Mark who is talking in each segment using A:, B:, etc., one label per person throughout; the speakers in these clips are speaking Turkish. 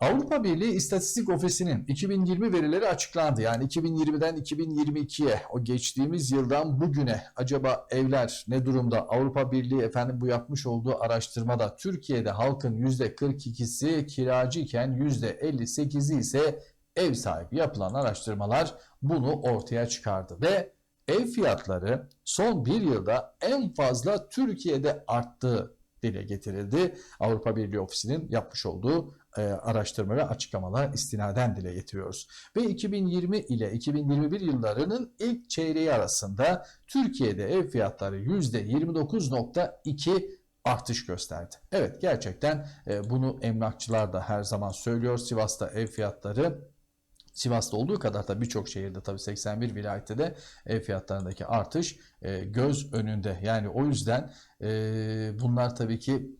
A: Avrupa Birliği İstatistik Ofisi'nin 2020 verileri açıklandı. Yani 2020'den 2022'ye o geçtiğimiz yıldan bugüne acaba evler ne durumda? Avrupa Birliği efendim bu yapmış olduğu araştırmada Türkiye'de halkın %42'si kiracı iken %58'i ise ev sahibi yapılan araştırmalar bunu ortaya çıkardı ve ev fiyatları son bir yılda en fazla Türkiye'de arttığı dile getirildi. Avrupa Birliği Ofisi'nin yapmış olduğu e, araştırma ve açıklamalar istinaden dile getiriyoruz. Ve 2020 ile 2021 yıllarının ilk çeyreği arasında Türkiye'de ev fiyatları %29.2 artış gösterdi. Evet gerçekten e, bunu emlakçılar da her zaman söylüyor. Sivas'ta ev fiyatları Sivas'ta olduğu kadar da birçok şehirde tabii 81 vilayette de ev fiyatlarındaki artış e, göz önünde. Yani o yüzden e, bunlar tabii ki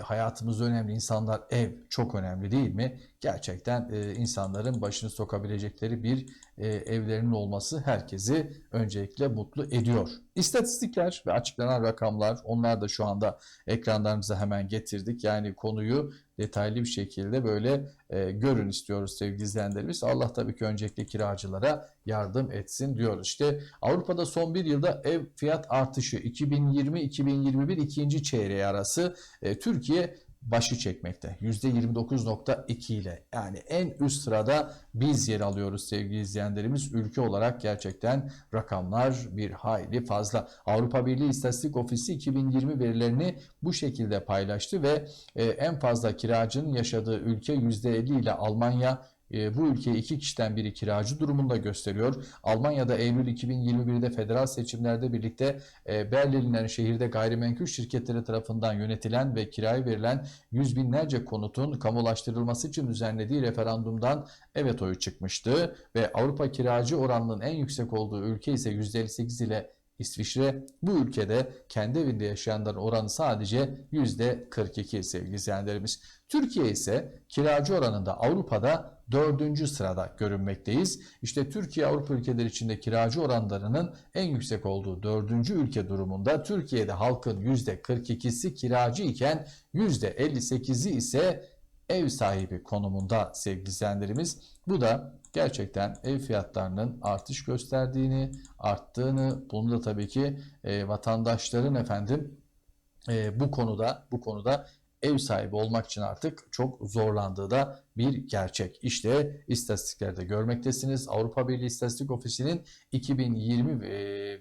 A: hayatımız önemli. İnsanlar ev çok önemli değil mi? Gerçekten e, insanların başını sokabilecekleri bir e, evlerinin olması herkesi öncelikle mutlu ediyor. İstatistikler ve açıklanan rakamlar onlar da şu anda ekranlarımıza hemen getirdik. Yani konuyu detaylı bir şekilde böyle e, görün istiyoruz sevgili izleyenlerimiz. Allah tabii ki öncelikle kiracılara yardım etsin diyoruz. İşte Avrupa'da son bir yılda ev fiyat artışı 2020-2021 ikinci çeyreği arası e, Türkiye başı çekmekte. %29.2 ile yani en üst sırada biz yer alıyoruz sevgili izleyenlerimiz. Ülke olarak gerçekten rakamlar bir hayli fazla. Avrupa Birliği İstatistik Ofisi 2020 verilerini bu şekilde paylaştı ve e, en fazla kiracının yaşadığı ülke %50 ile Almanya, bu ülkeyi iki kişiden biri kiracı durumunda gösteriyor. Almanya'da Eylül 2021'de federal seçimlerde birlikte e, Berlin'in şehirde gayrimenkul şirketleri tarafından yönetilen ve kiraya verilen yüz binlerce konutun kamulaştırılması için düzenlediği referandumdan evet oyu çıkmıştı ve Avrupa kiracı oranının en yüksek olduğu ülke ise %58 ile İsviçre bu ülkede kendi evinde yaşayanların oranı sadece %42 sevgili izleyenlerimiz. Türkiye ise kiracı oranında Avrupa'da dördüncü sırada görünmekteyiz. İşte Türkiye Avrupa ülkeleri içinde kiracı oranlarının en yüksek olduğu dördüncü ülke durumunda Türkiye'de halkın %42'si kiracı iken %58'i ise ev sahibi konumunda sevgili izleyenlerimiz. Bu da gerçekten ev fiyatlarının artış gösterdiğini, arttığını, bunu da tabii ki e, vatandaşların efendim e, bu konuda bu konuda ev sahibi olmak için artık çok zorlandığı da bir gerçek. İşte istatistiklerde görmektesiniz. Avrupa Birliği İstatistik Ofisi'nin 2020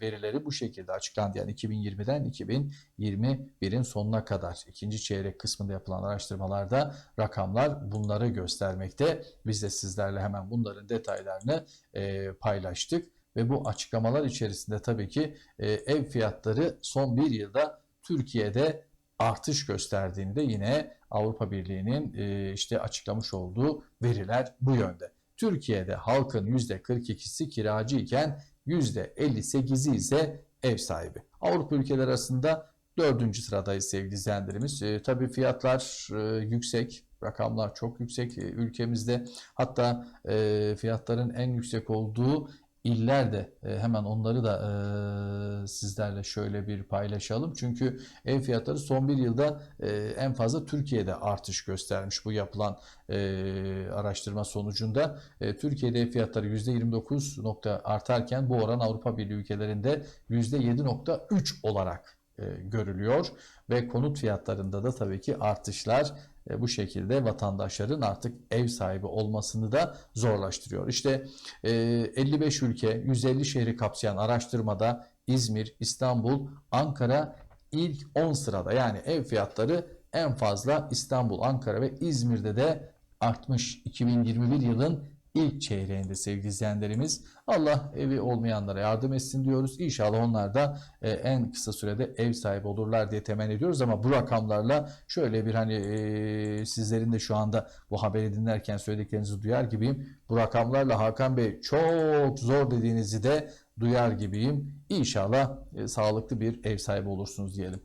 A: verileri bu şekilde açıklandı. Yani 2020'den 2021'in sonuna kadar ikinci çeyrek kısmında yapılan araştırmalarda rakamlar bunları göstermekte. Biz de sizlerle hemen bunların detaylarını paylaştık ve bu açıklamalar içerisinde tabii ki ev fiyatları son bir yılda Türkiye'de artış gösterdiğinde yine Avrupa Birliği'nin e, işte açıklamış olduğu veriler bu yönde. Türkiye'de halkın %42'si kiracı iken %58'i ise ev sahibi. Avrupa ülkeleri arasında dördüncü sıradayız sevgili izleyenlerimiz. E, tabii fiyatlar e, yüksek, rakamlar çok yüksek e, ülkemizde. Hatta e, fiyatların en yüksek olduğu iller de e, hemen onları da e, sizlerle şöyle bir paylaşalım. Çünkü ev fiyatları son bir yılda e, en fazla Türkiye'de artış göstermiş bu yapılan araştırma sonucunda. Türkiye'de ev fiyatları %29 nokta artarken bu oran Avrupa Birliği ülkelerinde %7.3 olarak görülüyor ve konut fiyatlarında da tabii ki artışlar bu şekilde vatandaşların artık ev sahibi olmasını da zorlaştırıyor. İşte 55 e, ülke, 150 şehri kapsayan araştırmada İzmir, İstanbul, Ankara ilk 10 sırada. Yani ev fiyatları en fazla İstanbul, Ankara ve İzmir'de de artmış. 2021 yılın ilk çeyreğinde sevgili izleyenlerimiz. Allah evi olmayanlara yardım etsin diyoruz. İnşallah onlar da e, en kısa sürede ev sahibi olurlar diye temenni ediyoruz ama bu rakamlarla şöyle bir hani e, sizlerin de şu anda bu haberi dinlerken söylediklerinizi duyar gibiyim. Bu rakamlarla Hakan Bey çok zor dediğinizi de duyar gibiyim. İnşallah e, sağlıklı bir ev sahibi olursunuz diyelim.